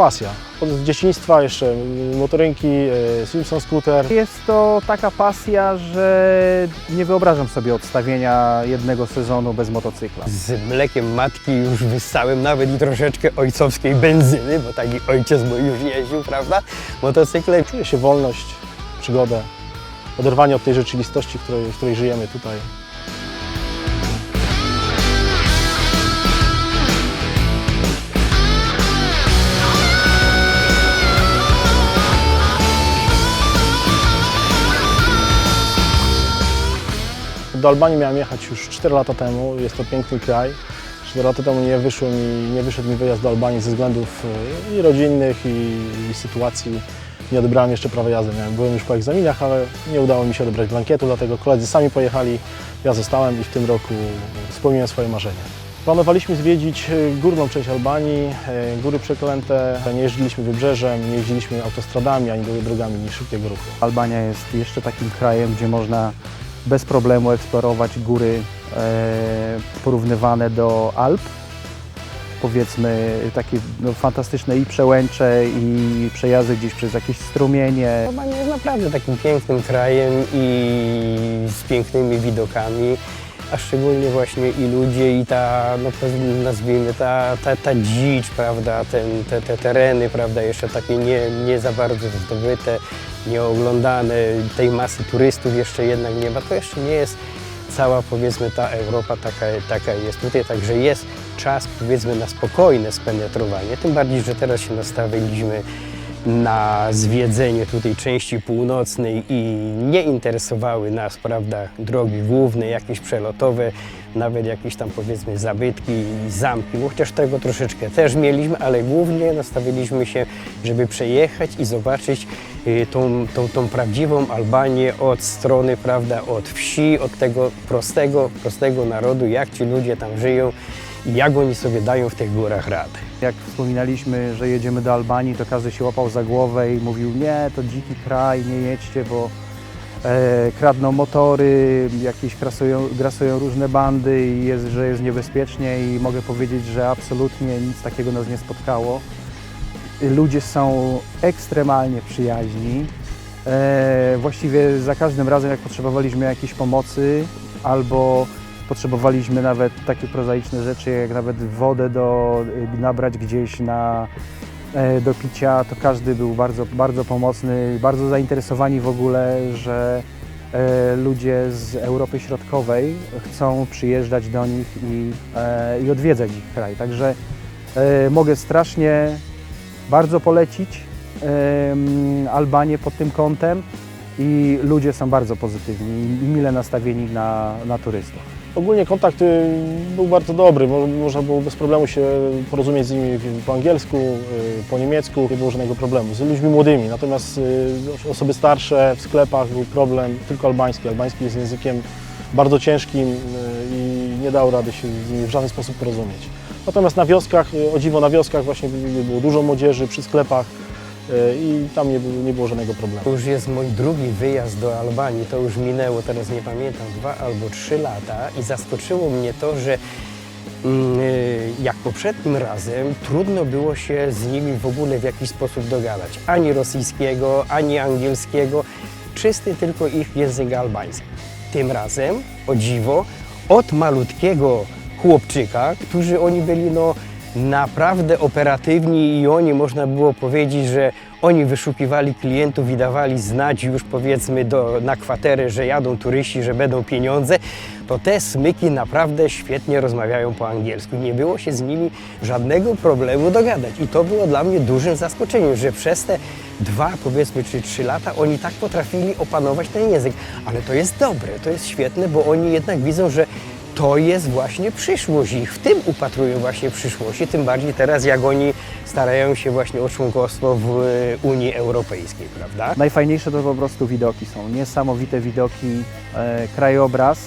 Pasja. Od dzieciństwa jeszcze motorynki, y, Simpson Scooter. Jest to taka pasja, że nie wyobrażam sobie odstawienia jednego sezonu bez motocykla. Z mlekiem matki już wyssałem nawet i troszeczkę ojcowskiej benzyny, bo taki ojciec mój już jeździł, prawda? Motocykle. Czuję się wolność, przygodę, oderwanie od tej rzeczywistości, w której, w której żyjemy tutaj. Do Albanii miałem jechać już 4 lata temu. Jest to piękny kraj. 4 lata temu nie, wyszło mi, nie wyszedł mi wyjazd do Albanii ze względów e, i rodzinnych, i, i sytuacji. Nie odebrałem jeszcze prawa jazdy. Miałem, byłem już po egzaminach, ale nie udało mi się odebrać blankietu, dlatego koledzy sami pojechali. Ja zostałem i w tym roku spełniłem swoje marzenie. Planowaliśmy zwiedzić e, górną część Albanii, e, góry przeklęte. Nie jeździliśmy wybrzeżem, nie jeździliśmy autostradami ani drogami szybkiego ruchu. Albania jest jeszcze takim krajem, gdzie można bez problemu eksplorować góry e, porównywane do Alp. Powiedzmy takie no, fantastyczne i przełęcze, i przejazdy gdzieś przez jakieś strumienie. Albania jest naprawdę takim pięknym krajem i z pięknymi widokami, a szczególnie właśnie i ludzie, i ta, no nazwijmy, ta, ta, ta dzicz, prawda, ten, te, te tereny, prawda, jeszcze takie nie, nie za bardzo zdobyte, nieoglądane, tej masy turystów jeszcze jednak nie ma, to jeszcze nie jest cała powiedzmy ta Europa taka, taka jest tutaj, także jest czas powiedzmy na spokojne spenetrowanie, tym bardziej, że teraz się nastawiliśmy na zwiedzenie tutaj części północnej i nie interesowały nas, prawda, drogi główne, jakieś przelotowe, nawet jakieś tam powiedzmy zabytki i zamki, bo chociaż tego troszeczkę też mieliśmy, ale głównie nastawiliśmy się, żeby przejechać i zobaczyć y, tą, tą, tą prawdziwą Albanię od strony, prawda, od wsi, od tego prostego, prostego narodu, jak ci ludzie tam żyją jak oni sobie dają w tych górach radę. Jak wspominaliśmy, że jedziemy do Albanii, to każdy się łapał za głowę i mówił, nie, to dziki kraj, nie jedźcie, bo e, kradną motory, jakieś grasują, grasują różne bandy i jest, że jest niebezpiecznie i mogę powiedzieć, że absolutnie nic takiego nas nie spotkało. Ludzie są ekstremalnie przyjaźni. E, właściwie za każdym razem, jak potrzebowaliśmy jakiejś pomocy albo potrzebowaliśmy nawet takie prozaiczne rzeczy, jak nawet wodę do, nabrać gdzieś na, e, do picia, to każdy był bardzo, bardzo pomocny, bardzo zainteresowani w ogóle, że e, ludzie z Europy Środkowej chcą przyjeżdżać do nich i, e, i odwiedzać ich kraj. Także mogę strasznie bardzo polecić Albanię pod tym kątem i ludzie są bardzo pozytywni i mile nastawieni na, na turystów. Ogólnie kontakt y, był bardzo dobry, można było bez problemu się porozumieć z nimi po angielsku, y, po niemiecku, nie było żadnego problemu. Z ludźmi młodymi, natomiast y, osoby starsze w sklepach był problem tylko albański. Albański jest językiem bardzo ciężkim i nie dało rady się z nimi w żaden sposób porozumieć. Natomiast na wioskach, o dziwo na wioskach właśnie było dużo młodzieży przy sklepach i tam nie, nie było żadnego problemu. To już jest mój drugi wyjazd do Albanii, to już minęło, teraz nie pamiętam, dwa albo trzy lata i zaskoczyło mnie to, że mm, y, jak poprzednim razem trudno było się z nimi w ogóle w jakiś sposób dogadać. Ani rosyjskiego, ani angielskiego, czysty tylko ich język albański. Tym razem, o dziwo, od malutkiego chłopczyka, którzy oni byli no naprawdę operatywni i oni można było powiedzieć, że oni wyszukiwali klientów i dawali znać już powiedzmy do, na kwaterę, że jadą turyści, że będą pieniądze, to te smyki naprawdę świetnie rozmawiają po angielsku. Nie było się z nimi żadnego problemu dogadać i to było dla mnie dużym zaskoczeniem, że przez te dwa powiedzmy czy trzy lata oni tak potrafili opanować ten język. Ale to jest dobre, to jest świetne, bo oni jednak widzą, że to jest właśnie przyszłość i w tym upatrują właśnie przyszłości, tym bardziej teraz jak oni starają się właśnie o członkostwo w e, Unii Europejskiej, prawda? Najfajniejsze to po prostu widoki są. Niesamowite widoki, e, krajobraz.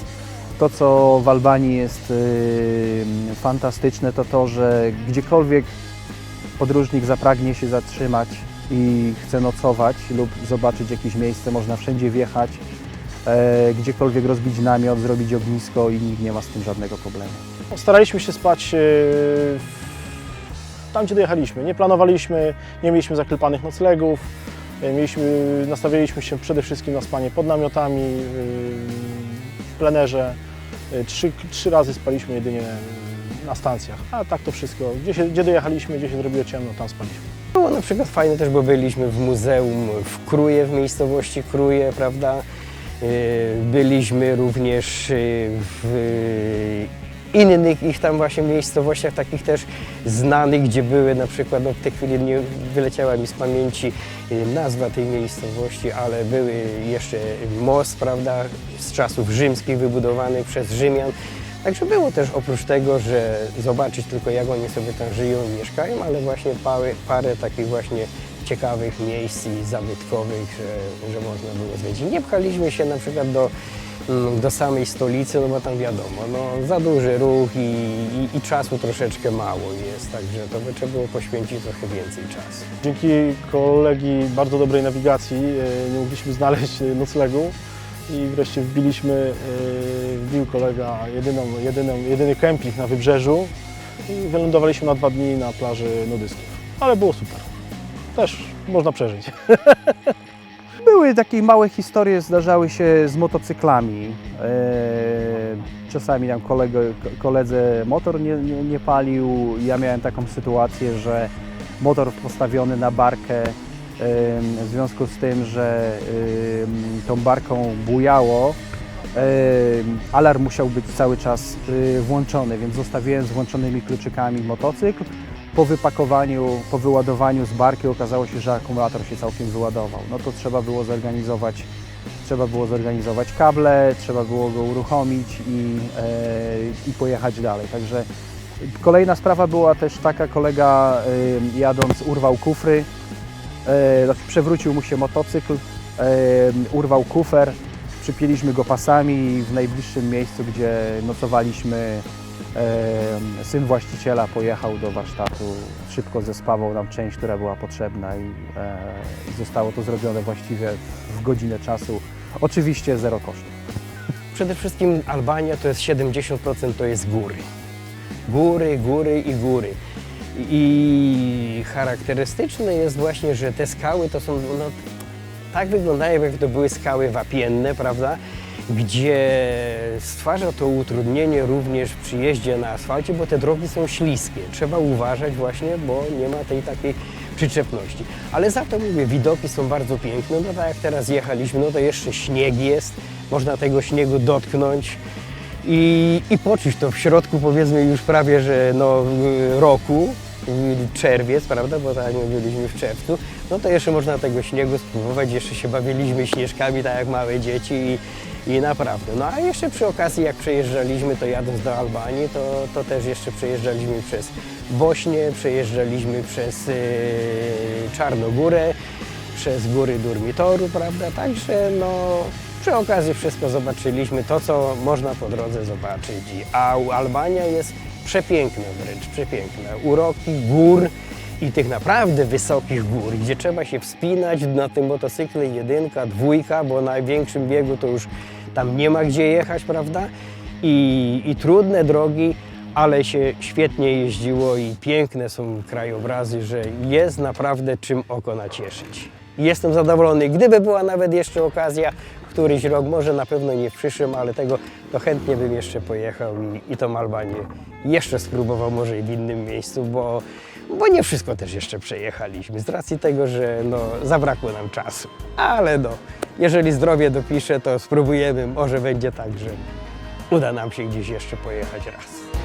To, co w Albanii jest e, fantastyczne, to to, że gdziekolwiek podróżnik zapragnie się zatrzymać i chce nocować lub zobaczyć jakieś miejsce, można wszędzie wjechać, e, gdziekolwiek rozbić namiot, zrobić ognisko i nikt nie ma z tym żadnego problemu. Staraliśmy się spać e, tam gdzie dojechaliśmy. Nie planowaliśmy, nie mieliśmy zaklepanych noclegów, e, mieliśmy, nastawialiśmy się przede wszystkim na spanie pod namiotami, yy, w plenerze. E, Trzy, trzy razy spaliśmy jedynie e, na stacjach, a tak to wszystko. Gdzie, się, gdzie dojechaliśmy, gdzie się zrobiło ciemno, tam spaliśmy. Było na przykład fajne też, bo byliśmy w muzeum w Kruje, w miejscowości Kruje, prawda? Yy, Byliśmy również yy, w innych ich tam właśnie miejscowościach, takich też znanych, gdzie były na przykład, no w tej chwili nie wyleciała mi z pamięci yy, nazwa tej miejscowości, ale były jeszcze most, prawda, z czasów rzymskich wybudowany przez Rzymian. Także było też oprócz tego, że zobaczyć tylko jak oni sobie tam żyją i mieszkają, ale właśnie parę, parę takich właśnie ciekawych miejsc i zabytkowych, że, że można było zwiedzić. Nie pchaliśmy się na przykład do, mm, do samej stolicy, no bo tam wiadomo, no, za duży ruch i, i, i czasu troszeczkę mało jest, także to by trzeba było poświęcić trochę więcej czasu. Dzięki kolegi bardzo dobrej nawigacji e, nie mogliśmy znaleźć e, noclegu i wreszcie wbiliśmy, e, wbił kolega jedyną, jedyną, jedyny kemping na wybrzeżu i wylądowaliśmy na dwa dni na plaży nudystów. Ale było super. Też można przeżyć. Były takie małe historie, zdarzały się z motocyklami. E, Czasami tam kolego, koledze motor nie, nie, nie palił. Ja miałem taką sytuację, że motor postawiony na barkę w związku z tym, że tą barką bujało, alarm musiał być cały czas y, włączony, więc zostawiłem z włączonymi kluczykami motocykl. Po wypakowaniu, po wyładowaniu z barki okazało się, że akumulator się całkiem wyładował. No to trzeba było zorganizować, trzeba było zorganizować kable, trzeba było go uruchomić i, e, i pojechać dalej. Także kolejna sprawa była też taka, kolega e, jadąc urwał kufry, e, znaczy przewrócił mu się motocykl, e, urwał kufer, przypięliśmy go pasami w najbliższym miejscu, gdzie nocowaliśmy, syn właściciela pojechał do warsztatu, szybko zespawał nam część, która była potrzebna i, e, zostało to zrobione właściwie w godzinę czasu. Oczywiście zero kosztów. Przede wszystkim Albania to jest 70% to jest góry. Góry, góry i góry. I charakterystyczne jest właśnie, że te skały to są, no, tak wyglądają jak to były skały wapienne, prawda? Gdzie stwarza to utrudnienie również w przyjeździe na asfalcie, bo te drogi są śliskie. Trzeba uważać właśnie, bo nie ma tej takiej przyczepności. Ale za to mówię, widoki są bardzo piękne. No tak jak teraz jechaliśmy, no to jeszcze śnieg jest, można tego śniegu dotknąć i, i poczuć to w środku powiedzmy już prawie, że no roku, czerwiec, prawda, bo tak jak my byliśmy w czerwcu, no to jeszcze można tego śniegu spróbować, jeszcze się bawiliśmy śnieżkami tak jak małe dzieci i, i naprawdę. No a jeszcze przy okazji jak przejeżdżaliśmy, to jadąc do Albanii, to, to też jeszcze przejeżdżaliśmy przez Bośnię, przejeżdżaliśmy przez y, Czarnogórę, przez góry Durmitoru, prawda, także no przy okazji wszystko zobaczyliśmy, to co można po drodze zobaczyć. A Albania jest przepiękna wręcz, przepiękna. Uroki gór i tych naprawdę wysokich gór, gdzie trzeba się wspinać na tym motocykle jedynka, dwójka, bo na największym biegu to już tam nie ma gdzie jechać, prawda? I, i trudne drogi, ale się świetnie jeździło i piękne są krajobrazy, że jest naprawdę czym oko nacieszyć. Jestem zadowolony. Gdyby była nawet jeszcze okazja, któryś rok, może na pewno nie w przyszłym, ale tego to chętnie bym jeszcze pojechał i, i tą Albanię jeszcze spróbował może i w innym miejscu, bo, bo nie wszystko też jeszcze przejechaliśmy z racji tego, że no, zabrakło nam czasu. Ale no, jeżeli zdrowie dopisze, to spróbujemy, może będzie tak, że uda nam się gdzieś jeszcze pojechać raz.